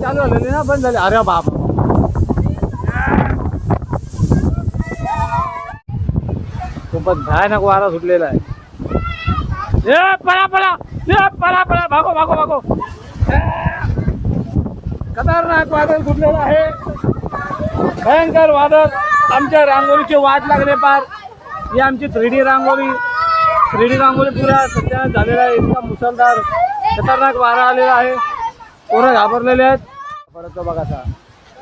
चालू झालेली ना? बंद झाली. अरे बाप. खूपच भयानक वारा सुटलेला आहे. ए पळा पळा. ए पळा पळा. भागो भागो भागो. खतरनाक वादळ सुटलेलं आहे. भयंकर वादळ. आमच्या रांगोळीची वाट लागले पार. ही आमची three D rangoli. Three D rangoli पुऱ्या सध्या झालेला आहे इतका मुसळधार खतरनाक वारा आलेला आहे. पोरं घाबरलेले आहेत. परत बघा आता.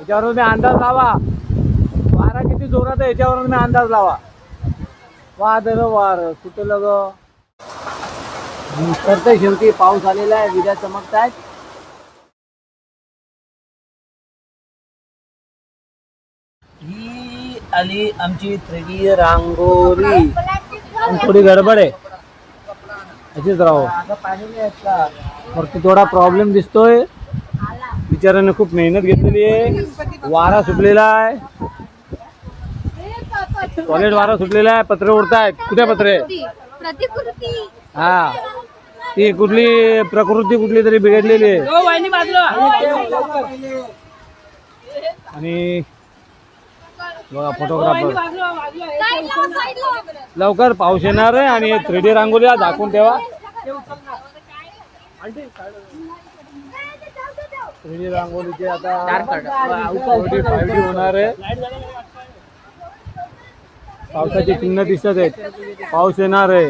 याच्यावरून मी अंदाज लावा. वारा किती जोरात आहे याच्यावरून मी अंदाज लावा. वादळ वार कुठं लग करते शेवटी पाऊस आलेला आहे विजा चमकतायत. ही आली आमची थ्रीडी रांगोळी. पण थोडी गडबड आहे. अशीच राहो. फक्त थोडा प्रॉब्लेम दिसतोय. बिचाराने खूप मेहनत घेतलेली आहे. वारा सुटलेला आहे. सॉलिड वारा सुटलेला आहे. पत्रे उडतायत. कुठे पत्रे? हा. ती कुठली प्रकृती कुठली तरी बिघडलेली आहे. आणि बघा फोटोग्राफर लवकर पाऊस येणार आहे आणि थ्री डी रांगोळी आज दाखवून ठेवा. थ्री डी रांगोळीचे आता डी होणार आहे. पावसाचे चिन्ह दिसत आहेत. पाऊस येणार आहे.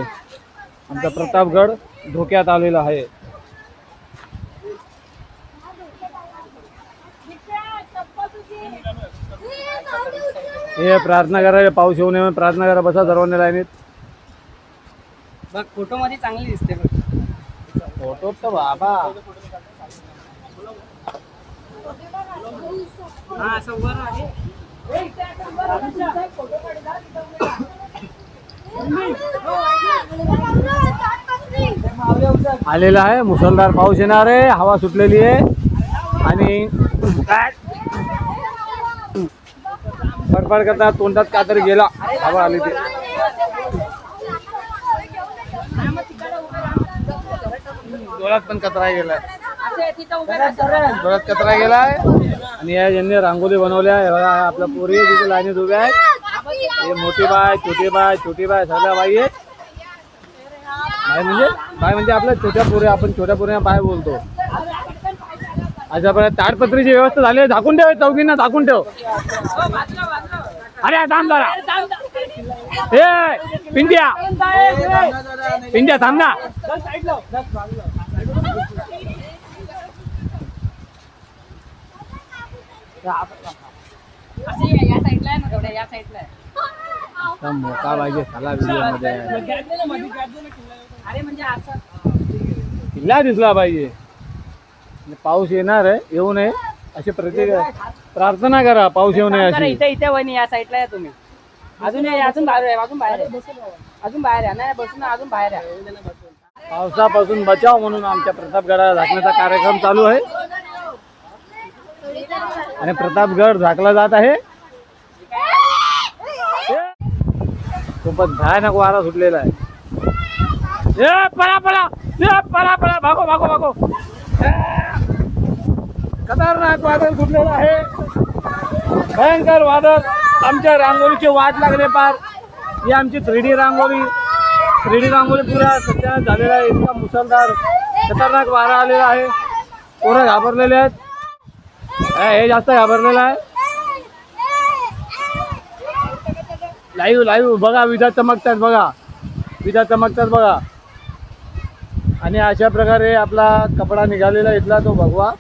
आमचा प्रतापगड धोक्यात आलेला आहे. हे प्रार्थना करा पाऊस येऊ नये म्हणून प्रार्थना करा बसा सर्वांनी लाईनीत. बघ फोटो मध्ये चांगली दिसते बघ. फोटो तर बाबा. हा असं वर आहे. आलेला आहे मुसळधार पाऊस येणार आहे हवा सुटलेली आहे. आणि फडफड करता तोंडात का तरी गेला. हवा आली ते. डोळ्यात पण कचरा गेलाय. डोळ्यात कचरा गेलाय. आणि या ज्यांनी रांगोळी बनवल्या आपल्या पोरी तिथे लाईनीत उभ्या आहेत. हे मोठी बाय छोटी बाय छोटी बाय सगळ्या बाई आहेत. बाय म्हणजे? बाय म्हणजे आपल्या छोट्या पोऱ्या आपण छोट्या पोऱ्या बाय बोलतो. अच्छा बरं ताडपत्रीची व्यवस्था झाली आहे. झाकून ठेव चौकींना झाकून ठेव. अरे थांब जरा। ए पिंट्या पिंट्या थांब ना। या साईडला आहे ना थोड्या या साईडला आहे आता मोठा पाहिजे साला व्हिडिओमध्ये अरे म्हणजे असं किल्ला दिसला पाहिजे. आणि पाऊस येणार आहे येऊ नये अशी प्रत्येक प्रार्थना करा पाऊस येऊ नये अशी. इथे इथे वहिनी या साईडला आहे तुम्ही. अजून या, अजून बाहेर अजून बाहेर अजून बाहेर आहे नाही बसून अजून बाहेर पावसापासून बचाव म्हणून आमच्या प्रतापगडाला झाकण्याचा कार्यक्रम चालू आहे. आणि प्रतापगड झाकला जात आहे. खूपच भयानक वारा सुटलेला आहे. ए पळा पळा. ए पळा पळा. भागो भागो भागो. ए, खतरनाक वादळ सुटलेलं आहे. भयंकर वादळ. आमच्या रांगोळीची वाट लागले पार. ही आमची three D rangoli. Three D rangoli पुऱ्या सध्या झालेला आहे. इतका मुसळधार खतरनाक वारा आलेला आहे. पोरं घाबरलेले आहेत. हे जास्त घाबरलेलं आहे. लाईव्ह लाईव्ह बघा विजा चमकतात बघा. विजा चमकतात बघा. आणि अशा प्रकारे आपला कपडा निघालेला इथला तो भगवा.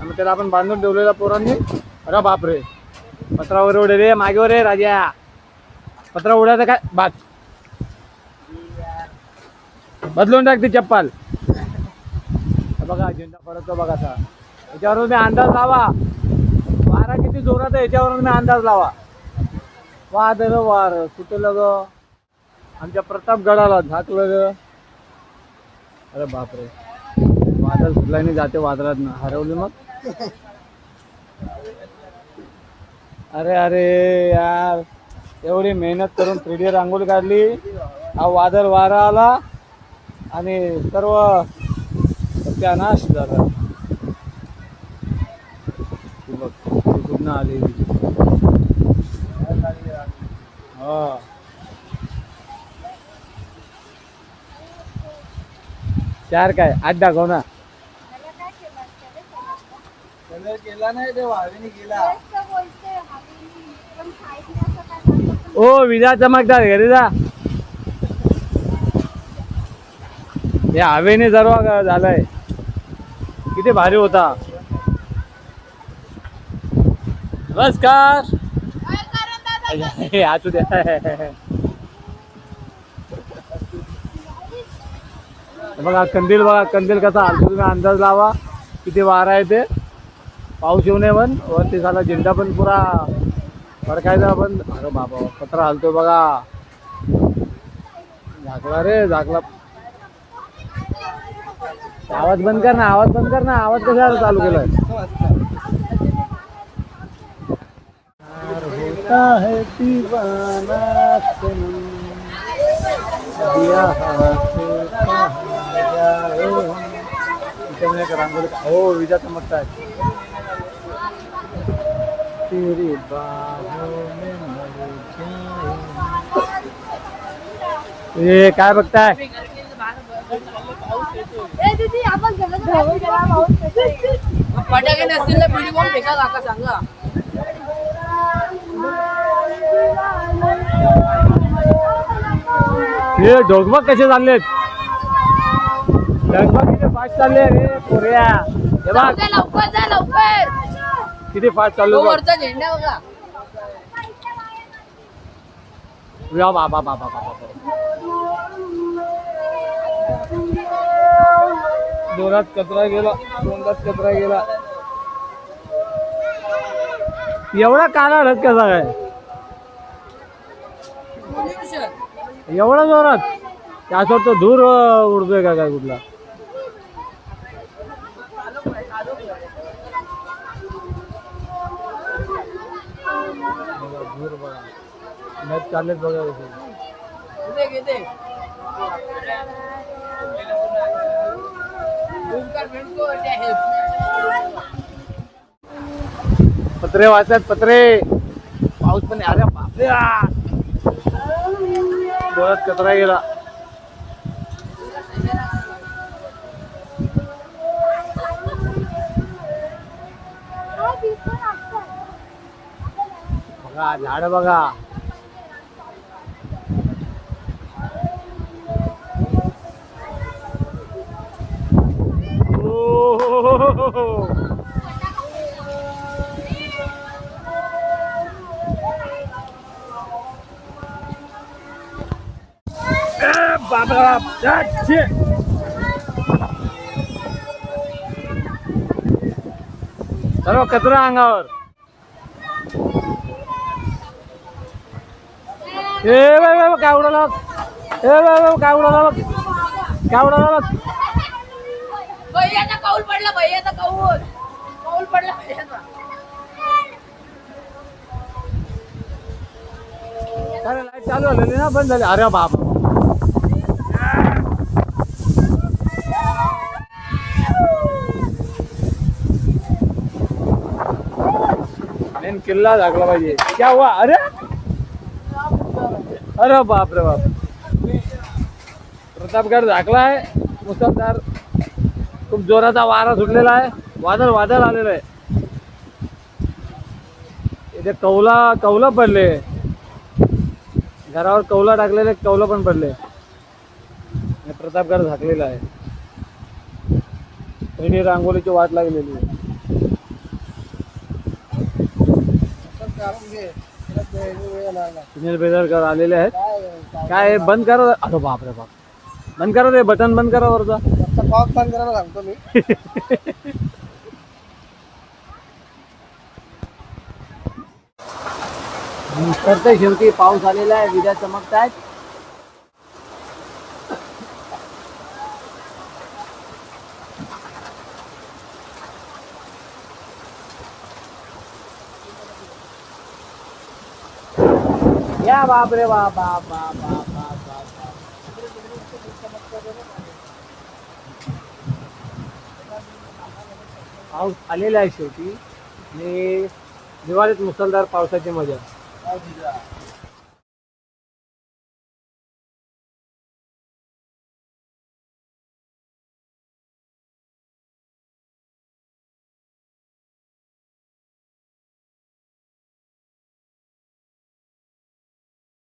आणि त्याला आपण बांधून ठेवलेला पोरांनी अरे बापरे. पत्रावर उडे रे मागेवर रे राजा. पत्रा उडायचं काय? बात बदलून टाक ती चप्पल. बघा झेंडा पडतो बघा आता. याच्यावरून मी अंदाज लावा. वारा किती जोरात आहे याच्यावरून मी अंदाज लावा. वादळ वार. सुटलं ग आमच्या प्रतापगडाला झाकलं ग अरे बापरे. वादळ सुटल्याने जाते वादळात हरवली मग. अरे अरे यार एवढी मेहनत करून थ्री डी रांगोळी काढली. हा वादळ वारा आला आणि सर्व सत्यानाश झाला. बघ हा. चार काय? आठ दाखव ना. केला नाही केला ओ विजा चमकदार घरी जा. हे हवेने सर्व झालंय. किती भारी होता. नमस्कार. असू द्या. बघा कंदील बघा कंदील कसा हालतो तुम्ही अंदाज लावा. किती वारा आहे ते. पाऊस येऊ नये पण वरती झाला झेंडा पण पुरा. फडकायचा पण अरे बाबा पत्रा हालतो बघा. झाकला रे झाकला. आवाज बंद कर ना आवाज बंद कर ना. आवाज कशाला चालू केलाय? रांगोळी हो विजा चमकताय तेरी बाहों में मर जाए. ए काय बघताय. फटाके नसतील तर पिढी बॉम्ब फेका काका सांगा. हे ढोकबग कसे चाललेत? ढोकबग किती फास्ट चालले रे पोऱ्या. हे बघ. जा लवकर जा लवकर. किती फास्ट चालू तो बघ वरचा झेंडा बघा. या बाबा बाबा बाबा जोरात कचरा गेला तोंडात कचरा गेला. एवढा काला हळद कसा काय? एवढा जोरात? त्याच वाटतं धूर उडतोय का काय कुठला? नद चाललेत बघा. पत्रे वाचतात पत्रे. पाऊस पण अरे बापरे! डोळ्यात कचरा गेला. बघा झाड बघा. रे बाप छे, छे. सर्व कचरा अंगावर. ए बाय बाय काय उडाला. ए बाय बाय काय उडाला? बघ काय उडाला? बघ भैयाचा कौल पडला भैयाचा कौल. कौल पडला भैयाचा. लाइट चालू झालेली ना बंद झाली. अरे बाप मेन किल्ला झाकला पाहिजे. क्या वा अरे? अरे बाप रे बाप. प्रतापगड आहे. मुसळधार खूप जोराचा वारा सुटलेला आहे. वादळ वादळ आलेलं आहे. इथे कौला कौला पडले. घरावर कौला टाकलेले कौला पण पडले. प्रतापगड झाकलेला आहे. पहिली रांगोळीची वाट लागलेली आहे. सुनील बेदरकर आलेले आहेत. काय बंद करा. अरे बाप रे बाप. बंद करा रे बटन बंद करा वरचा. पाऊस बंद करायला सांगतो मी करते शेवटी पाऊस आलेला आहे विद्या चमकतायत. या बाप रे बाप बाप बाप बाप बाप पाऊस आलेला आहे शेवटी. आणि दिवाळीत मुसळधार पावसाची मजा.